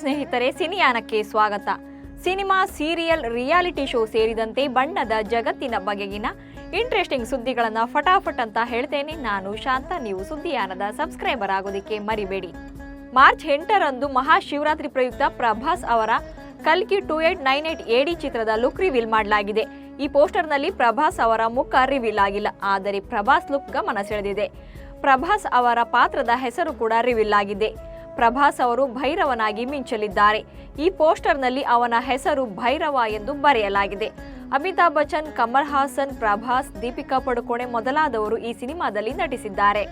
ಸ್ನೇಹಿತರೆ, ಸಿನಿಯಾನಕ್ಕೆ ಸ್ವಾಗತ. Cinema, serial, reality show ಸೇರಿದಂತೆ ಬಣ್ಣದ ಜಗತ್ತಿನ ಬಗೆಗಿನ ಇಂಟ್ರೆಸ್ಟಿಂಗ್ ಸುದ್ದಿಗಳನ್ನು ಫಟಾಫಟ್ ಅಂತ ಹೇಳ್ತೇನೆ. ನಾನು ಶಾಂತ, ನೀವು ಸುದ್ದಿಯಾನದ ಸಬ್ಸ್ಕ್ರೈಬರ್ ಆಗೋದಕ್ಕೆ ಮರಿಬೇಡಿ. ಮಾರ್ಚ್ ಎಂಟರಂದು ಮಹಾಶಿವರಾತ್ರಿ ಪ್ರಯುಕ್ತ ಪ್ರಭಾಸ್ ಅವರ ಕಲ್ಕಿ ಟೂ ಏಟ್ ನೈನ್ ಏಟ್ ಎಡಿ ಚಿತ್ರದ ಲುಕ್ ರಿವೀಲ್ ಮಾಡಲಾಗಿದೆ. ಈ ಪೋಸ್ಟರ್ನಲ್ಲಿ ಪ್ರಭಾಸ್ ಅವರ ಮುಖ ರಿವೀಲ್ ಆಗಿಲ್ಲ, ಆದರೆ ಪ್ರಭಾಸ್ ಲುಕ್ ಗಮನ ಸೆಳೆದಿದೆ. ಪ್ರಭಾಸ್ ಅವರ ಪಾತ್ರದ ಹೆಸರು ಕೂಡ ರಿವೀಲ್ ಆಗಿದೆ. ಪ್ರಭಾಸ್ ಅವರು ಭೈರವನಾಗಿ ಮಿಂಚಲಿದ್ದಾರೆ. ಈ ಪೋಸ್ಟರ್ನಲ್ಲಿ ಅವನ ಹೆಸರು ಭೈರವ ಎಂದು ಬರೆಯಲಾಗಿದೆ. ಅಮಿತಾಬ್ ಬಚ್ಚನ್, ಕಮಲ್ ಹಾಸನ್, ಪ್ರಭಾಸ್, ದೀಪಿಕಾ ಪಡುಕೋಣೆ ಮೊದಲಾದವರು ಈ ಸಿನಿಮಾದಲ್ಲಿ ನಟಿಸಿದ್ದಾರೆ.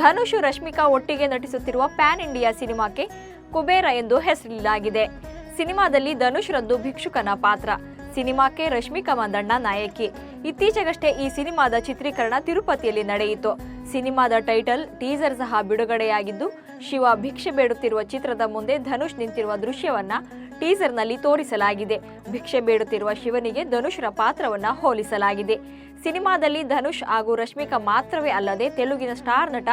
ಧನುಷ್, ರಶ್ಮಿಕಾ ಒಟ್ಟಿಗೆ ನಟಿಸುತ್ತಿರುವ ಪ್ಯಾನ್ ಇಂಡಿಯಾ ಸಿನಿಮಾಕ್ಕೆ ಕುಬೇರ ಎಂದು ಹೆಸರಿಡಲಾಗಿದೆ. ಸಿನಿಮಾದಲ್ಲಿ ಧನುಷ್ ರದ್ದು ಭಿಕ್ಷುಕನ ಪಾತ್ರ. ಸಿನಿಮಾಕ್ಕೆ ರಶ್ಮಿಕಾ ಮಂದಣ್ಣ ನಾಯಕಿ. ಇತ್ತೀಚೆಗಷ್ಟೇ ಈ ಸಿನಿಮಾದ ಚಿತ್ರೀಕರಣ ತಿರುಪತಿಯಲ್ಲಿ ನಡೆಯಿತು. ಸಿನಿಮಾದ ಟೈಟಲ್, ಟೀಸರ್ ಸಹ ಬಿಡುಗಡೆಯಾಗಿದ್ದು, ಶಿವ ಭಿಕ್ಷೆ ಬೇಡುತ್ತಿರುವ ಚಿತ್ರದ ಮುಂದೆ ಧನುಷ್ ನಿಂತಿರುವ ದೃಶ್ಯವನ್ನ ಟೀಸರ್ನಲ್ಲಿ ತೋರಿಸಲಾಗಿದೆ. ಭಿಕ್ಷೆ ಬೇಡುತ್ತಿರುವ ಶಿವನಿಗೆ ಧನುಷ್ರ ಪಾತ್ರವನ್ನ ಹೋಲಿಸಲಾಗಿದೆ. ಸಿನಿಮಾದಲ್ಲಿ ಧನುಷ್ ಹಾಗೂ ರಶ್ಮಿಕಾ ಮಾತ್ರವೇ ಅಲ್ಲದೆ ತೆಲುಗಿನ ಸ್ಟಾರ್ ನಟ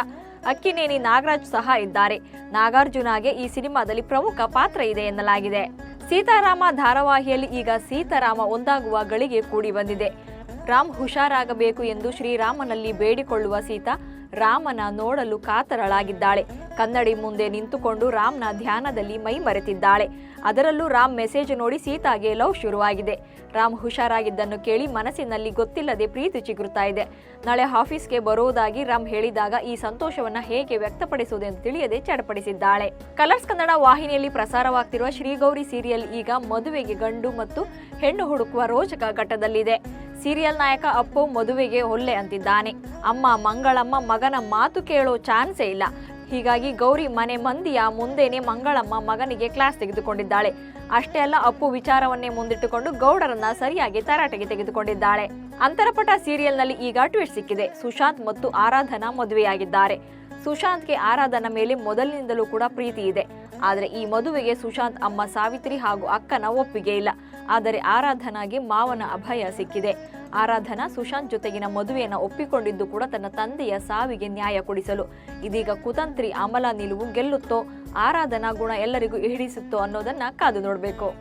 ಅಕ್ಕಿನೇನಿ ನಾಗರಾಜ್ ಸಹ ಇದ್ದಾರೆ. ನಾಗಾರ್ಜುನಗೆ ಈ ಸಿನಿಮಾದಲ್ಲಿ ಪ್ರಮುಖ ಪಾತ್ರ ಇದೆ ಎನ್ನಲಾಗಿದೆ. ಸೀತಾರಾಮ ಧಾರಾವಾಹಿಯಲ್ಲಿ ಈಗ ಸೀತಾರಾಮ ಒಂದಾಗುವ ಗಳಿಗೆ ಕೂಡಿ ಬಂದಿದೆ. ರಾಮ್ ಹುಷಾರಾಗಬೇಕು ಎಂದು ಶ್ರೀರಾಮನಲ್ಲಿ ಬೇಡಿಕೊಳ್ಳುವ ಸೀತಾ ರಾಮನ ನೋಡಲು ಕಾತರಳಾಗಿದ್ದಾಳೆ. ಕನ್ನಡಿ ಮುಂದೆ ನಿಂತುಕೊಂಡು ರಾಮ್ನ ಧ್ಯಾನದಲ್ಲಿ ಮೈ ಮರೆತಿದ್ದಾಳೆ. ಅದರಲ್ಲೂ ರಾಮ್ ಮೆಸೇಜ್ ನೋಡಿ ಸೀತಾಗೆ ಲವ್ ಶುರುವಾಗಿದೆ. ರಾಮ್ ಹುಷಾರಾಗಿದ್ದನ್ನು ಕೇಳಿ ಮನಸ್ಸಿನಲ್ಲಿ ಗೊತ್ತಿಲ್ಲದೆ ಪ್ರೀತಿ ಚಿಗುರುತ್ತಾ ಇದೆ. ನಾಳೆ ಆಫೀಸ್ಗೆ ಬರುವುದಾಗಿ ರಾಮ್ ಹೇಳಿದಾಗ ಈ ಸಂತೋಷವನ್ನ ಹೇಗೆ ವ್ಯಕ್ತಪಡಿಸುವುದೆಂದು ತಿಳಿಯದೆ ಚಡಪಡಿಸಿದ್ದಾಳೆ. ಕಲರ್ಸ್ ಕನ್ನಡ ವಾಹಿನಿಯಲ್ಲಿ ಪ್ರಸಾರವಾಗ್ತಿರುವ ಶ್ರೀಗೌರಿ ಸೀರಿಯಲ್ ಈಗ ಮದುವೆಗೆ ಗಂಡು ಮತ್ತು ಹೆಣ್ಣು ಹುಡುಕುವ ರೋಚಕ ಘಟ್ಟದಲ್ಲಿದೆ. ಸೀರಿಯಲ್ ನಾಯಕ ಅಪ್ಪು ಮದುವೆಗೆ ಹೊಲ್ಲೆ ಅಂತಿದ್ದಾನೆ. ಅಮ್ಮ ಮಂಗಳಮ್ಮ ಮಗನ ಮಾತು ಕೇಳೋ ಚಾನ್ಸೇ ಇಲ್ಲ. ಹೀಗಾಗಿ ಗೌರಿ ಮನೆ ಮಂದಿಯ ಮುಂದೆನೆ ಮಂಗಳಮ್ಮ ಮಗನಿಗೆ ಕ್ಲಾಸ್ ತೆಗೆದುಕೊಂಡಿದ್ದಾಳೆ. ಅಷ್ಟೇ ಅಲ್ಲ, ಅಪ್ಪು ವಿಚಾರವನ್ನೇ ಮುಂದಿಟ್ಟುಕೊಂಡು ಗೌಡರನ್ನ ಸರಿಯಾಗಿ ತರಾಟೆಗೆ ತೆಗೆದುಕೊಂಡಿದ್ದಾಳೆ. ಅಂತರಪಟ ಸೀರಿಯಲ್ನಲ್ಲಿ ಈಗ ಟ್ವೀಟ್ ಸಿಕ್ಕಿದೆ. ಸುಶಾಂತ್ ಮತ್ತು ಆರಾಧನಾ ಮದುವೆಯಾಗಿದ್ದಾರೆ. ಸುಶಾಂತ್ಗೆ ಆರಾಧನಾ ಮೇಲೆ ಮೊದಲಿನಿಂದಲೂ ಕೂಡ ಪ್ರೀತಿ ಇದೆ. ಆದರೆ ಈ ಮದುವೆಗೆ ಸುಶಾಂತ್ ಅಮ್ಮ ಸಾವಿತ್ರಿ ಹಾಗೂ ಅಕ್ಕನ ಒಪ್ಪಿಗೆ ಇಲ್ಲ. ಆದರೆ ಆರಾಧನಾಗೆ ಮಾವನ ಅಭಯ ಸಿಕ್ಕಿದೆ. ಆರಾಧನಾ ಸುಶಾಂತ್ ಜೊತೆಗಿನ ಮದುವೆಯನ್ನು ಒಪ್ಪಿಕೊಂಡಿದ್ದು ಕೂಡ ತನ್ನ ತಂದೆಯ ಸಾವಿಗೆ ನ್ಯಾಯ ಕೊಡಿಸಲು. ಇದೀಗ ಕುತಂತ್ರಿ ಅಮಲ ನಿಲುವು ಗೆಲ್ಲುತ್ತೋ, ಆರಾಧನಾ ಗುಣ ಎಲ್ಲರಿಗೂ ಹಿಡಿಸುತ್ತೋ ಅನ್ನೋದನ್ನ ಕಾದು ನೋಡಬೇಕು.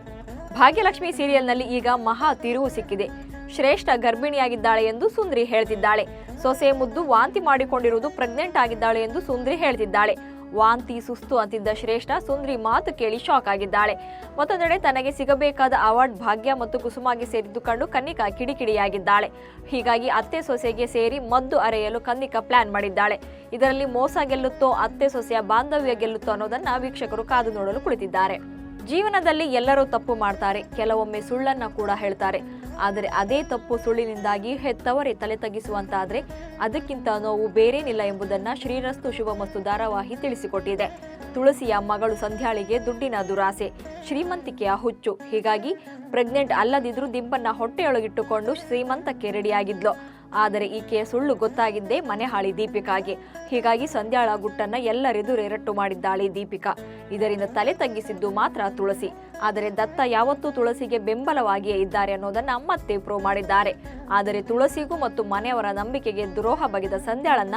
ಭಾಗ್ಯಲಕ್ಷ್ಮಿ ಸೀರಿಯಲ್ನಲ್ಲಿ ಈಗ ಮಹಾ ತಿರುವು ಸಿಕ್ಕಿದೆ. ಶ್ರೇಷ್ಠ ಗರ್ಭಿಣಿಯಾಗಿದ್ದಾಳೆ ಎಂದು ಸುಂದ್ರಿ ಹೇಳ್ತಿದ್ದಾಳೆ. ಸೊಸೆ ಮುದ್ದು ವಾಂತಿ ಮಾಡಿಕೊಂಡಿರುವುದು ಪ್ರೆಗ್ನೆಂಟ್ ಆಗಿದ್ದಾಳೆ ಎಂದು ಸುಂದ್ರಿ ಹೇಳ್ತಿದ್ದಾಳೆ. ವಾಂತಿ, ಸುಸ್ತು ಅಂತಿದ್ದ ಶ್ರೇಷ್ಠ ಸುಂದ್ರಿ ಮಾತು ಕೇಳಿ ಶಾಕ್ ಆಗಿದ್ದಾಳೆ. ಮತ್ತೊಂದೆಡೆ ತನಗೆ ಸಿಗಬೇಕಾದ ಅವಾರ್ಡ್ ಭಾಗ್ಯ ಮತ್ತು ಕುಸುಮಾಗಿ ಸೇರಿದ್ದು ಕಂಡು ಕನ್ನಿಕಾ ಕಿಡಿಕಿಡಿಯಾಗಿದ್ದಾಳೆ. ಹೀಗಾಗಿ ಅತ್ತೆ ಸೊಸೆಗೆ ಸೇರಿ ಮದ್ದು ಅರೆಯಲು ಕನ್ನಿಕಾ ಪ್ಲಾನ್ ಮಾಡಿದ್ದಾಳೆ. ಇದರಲ್ಲಿ ಮೋಸ ಗೆಲ್ಲುತ್ತೋ, ಅತ್ತೆ ಸೊಸೆಯ ಬಾಂಧವ್ಯ ಗೆಲ್ಲುತ್ತೋ ಅನ್ನೋದನ್ನ ವೀಕ್ಷಕರು ಕಾದು ನೋಡಲು ಕುಳಿತಿದ್ದಾರೆ. ಜೀವನದಲ್ಲಿ ಎಲ್ಲರೂ ತಪ್ಪು ಮಾಡ್ತಾರೆ, ಕೆಲವೊಮ್ಮೆ ಸುಳ್ಳನ್ನ ಕೂಡ ಹೇಳ್ತಾರೆ. ಆದರೆ ಅದೇ ತಪ್ಪು ಸುಳ್ಳಿನಿಂದಾಗಿ ಹೆತ್ತವರೇ ತಲೆ ತಗ್ಗಿಸುವಂತಾದ್ರೆ ಅದಕ್ಕಿಂತ ನೋವು ಬೇರೇನಿಲ್ಲ ಎಂಬುದನ್ನ ಶ್ರೀರಸ್ತು ಶುಭಮಸ್ತು ಧಾರಾವಾಹಿ ತಿಳಿಸಿಕೊಟ್ಟಿದೆ. ತುಳಸಿಯ ಮಗಳು ಸಂಧ್ಯಾಳಿಗೆ ದುಡ್ಡಿನ ದುರಾಸೆ. ಶ್ರೀಮಂತಿಕೆಯ ಹುಚ್ಚು. ಹೀಗಾಗಿ ಪ್ರೆಗ್ನೆಂಟ್ ಅಲ್ಲದಿದ್ರೂ ದಿಂಬನ್ನ ಹೊಟ್ಟೆಯೊಳಗಿಟ್ಟುಕೊಂಡು ಶ್ರೀಮಂತಕ್ಕೆ ರೆಡಿಯಾಗಿದ್ಲು. ಆದರೆ ಈಕೆಯ ಸುಳ್ಳು ಗೊತ್ತಾಗಿದ್ದೇ ಮನೆಹಾಳಿ ದೀಪಿಕಾಗೆ. ಹೀಗಾಗಿ ಸಂಧ್ಯಾಳ ಗುಟ್ಟನ್ನ ಎಲ್ಲರೆದುರೆರಟ್ಟು ಮಾಡಿದ್ದಾಳೆ ದೀಪಿಕಾ. ಇದರಿಂದ ತಲೆ ತಗ್ಗಿಸಿದ್ದು ಮಾತ್ರ ತುಳಸಿ. ಆದರೆ ದತ್ತ ಯಾವತ್ತೂ ತುಳಸಿಗೆ ಬೆಂಬಲವಾಗಿಯೇ ಇದ್ದಾರೆ ಅನ್ನೋದನ್ನ ಮತ್ತೆ ಪ್ರೂವ್ ಮಾಡಿದ್ದಾರೆ. ಆದರೆ ತುಳಸಿಗೂ ಮತ್ತು ಮನೆಯವರ ನಂಬಿಕೆಗೆ ದ್ರೋಹ ಬಗೆದ ಸಂಧ್ಯಾಳನ್ನ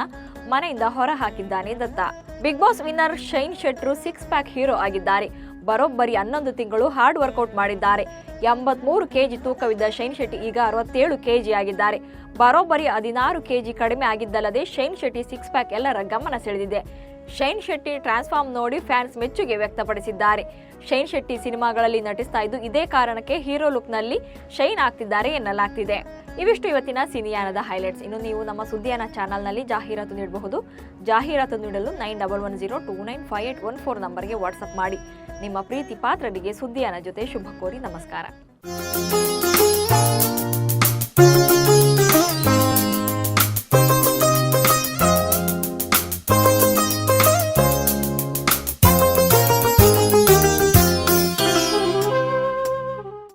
ಮನೆಯಿಂದ ಹೊರ ಹಾಕಿದ್ದಾನೆ Datta. Big boss winner Shine ಶೆಟ್ರು ಸಿಕ್ಸ್ ಪ್ಯಾಕ್ ಹೀರೋ ಆಗಿದ್ದಾರೆ. ಬರೋಬ್ಬರಿ ಹನ್ನೊಂದು ತಿಂಗಳು ಹಾರ್ಡ್ ವರ್ಕೌಟ್ ಮಾಡಿದ್ದಾರೆ. ಎಂಬತ್ಮೂರು ಕೆಜಿ ತೂಕವಿದ್ದ ಶೈನ್ ಶೆಟ್ಟಿ ಈಗ ಅರವತ್ತೇಳು ಕೆಜಿ ಆಗಿದ್ದಾರೆ. ಬರೋಬ್ಬರಿ ಹದಿನಾರು ಕೆಜಿ ಕಡಿಮೆ ಆಗಿದ್ದಲ್ಲದೆ ಶೈನ್ ಶೆಟ್ಟಿ ಸಿಕ್ಸ್ ಪ್ಯಾಕ್ ಎಲ್ಲರ ಗಮನ ಸೆಳೆದಿದೆ. ಶೈನ್ ಶೆಟ್ಟಿ ಟ್ರಾನ್ಸ್ಫಾರ್ಮ್ ನೋಡಿ ಫ್ಯಾನ್ಸ್ ಮೆಚ್ಚುಗೆ ವ್ಯಕ್ತಪಡಿಸಿದ್ದಾರೆ. ಶೈನ್ ಶೆಟ್ಟಿ ಸಿನಿಮಾಗಳಲ್ಲಿ ನಟಿಸ್ತಾ ಇದ್ದು ಇದೇ ಕಾರಣಕ್ಕೆ ಹೀರೋ ಲುಕ್ನಲ್ಲಿ ಶೈನ್ ಆಗ್ತಿದ್ದಾರೆ ಎನ್ನಲಾಗ್ತಿದೆ. ಇವಿಷ್ಟು ಇವತ್ತಿನ ಸಿನಿಯಾನದ ಹೈಲೈಟ್ಸ್. ಇನ್ನು ನೀವು ನಮ್ಮ ಸುದ್ದಿಯಾನ ಚಾನಲ್ನಲ್ಲಿ ಜಾಹೀರಾತು ನೀಡಬಹುದು. ಜಾಹೀರಾತು ನೀಡಲು nine double one zero two nine five eight one four ನಂಬರ್ಗೆ ವಾಟ್ಸಪ್ ಮಾಡಿ. ನಿಮ್ಮ ಪ್ರೀತಿ ಪಾತ್ರರಿಗೆ ಸುದ್ದಿಯಾನ ಜೊತೆ ಶುಭ ಕೋರಿ ನಮಸ್ಕಾರ.